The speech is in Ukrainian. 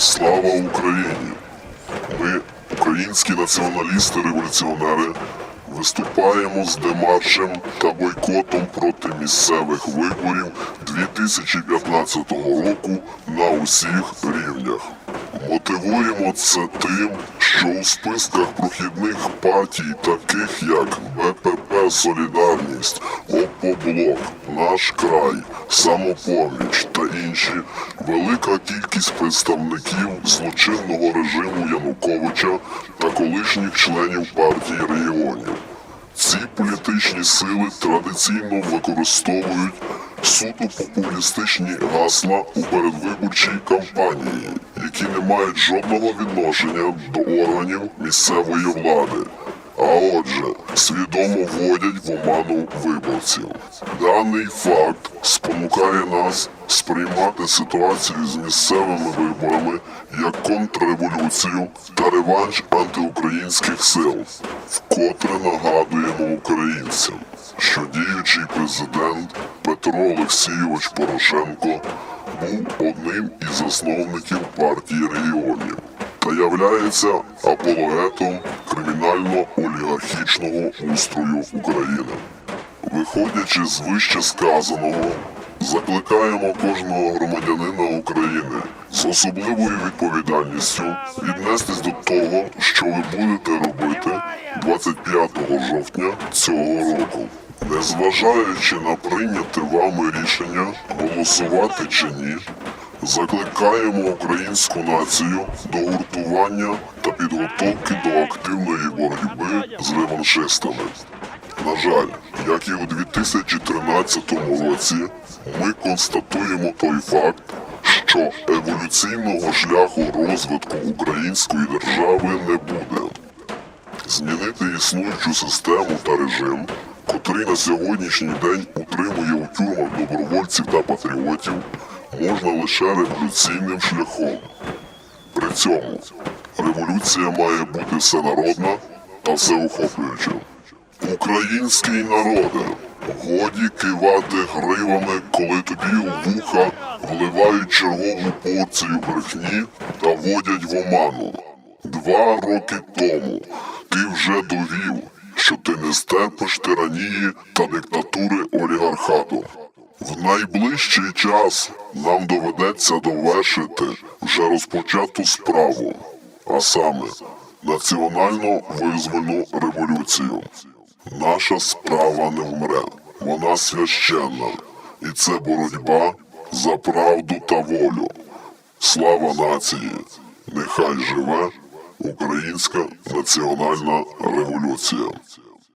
Слава Україні! Ми, українські націоналісти-революціонери, виступаємо з демаршем та бойкотом проти місцевих виборів 2015 року на усіх рівнях. Мотивуємо це тим, що у списках прохідних партій, таких як БПП Солідарність, Опоблок, Наш край, Самопоміч та інші, велика кількість представників злочинного режиму Януковича та колишніх членів партії регіонів. Ці політичні сили традиційно використовують суто популістичні гасла у передвиборчій кампанії, які не мають жодного відношення до органів місцевої влади. А отже, свідомо вводять в оману виборців. Даний факт спонукає нас сприймати ситуацію з місцевими виборами як контрреволюцію та реванш антиукраїнських сил, вкотре нагадуємо українцям, що діючий президент Петро Олексійович Порошенко був одним із засновників партії регіонів та являється апологетом кримінально-олігархічного устрою України. Виходячи з вище сказаного, закликаємо кожного громадянина України з особливою відповідальністю віднестись до того, що ви будете робити 25 жовтня цього року. Незважаючи на прийняте вами рішення голосувати чи ні, закликаємо українську націю до гуртування та підготовки до активної боротьби з реваншистами. На жаль, як і у 2013 році, ми констатуємо той факт, що еволюційного шляху розвитку української держави не буде. Змінити існуючу систему та режим, котрий на сьогоднішній день утримує у тюрмах добровольців та патріотів, можна лише революційним шляхом. При цьому революція має бути всенародна та всеохоплююча. Український народе, годі кивати гривами, коли тобі у вуха вливають чергову порцію брехні та водять в оману. Два роки тому ти вже довів, що ти не стерпиш тиранії та диктатури олігархату. В найближчий час нам доведеться довершити вже розпочату справу, а саме національно визвольну революцію. Наша справа не вмре, вона священна, і це боротьба за правду та волю. Слава нації! Нехай живе українська національна революція.